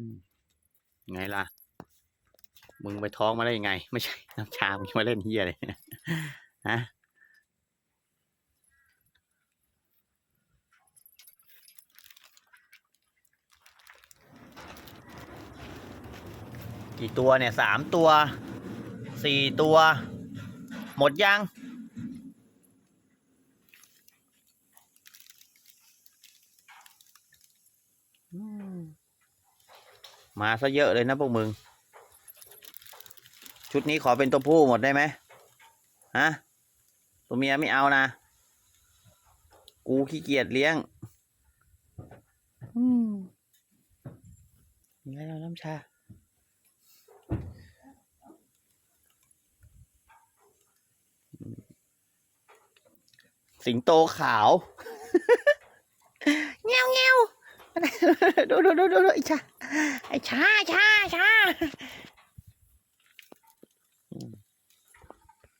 ืมไงล่ะ มึงไปท้องมาได้ยังไง ไม่ใช่น้ำชา มึงมาเล่นเฮียเลยฮะกี่ตัวเนี่ยสามตัวสี่ตัว หมดยังอืม มาซะเยอะเลยนะพวกมึง ชุดนี้ขอเป็นตัวผู้หมดได้ไหมฮะ ตัวเมียไม่เอานะ กูขี้เกียจเลี้ยง อืมยังไงเราน้ำชาสิงโตขาวเงี้ยวเงี้ยวดูดูดูดูดูไอ้ชาไอ้ชาชาชาอืม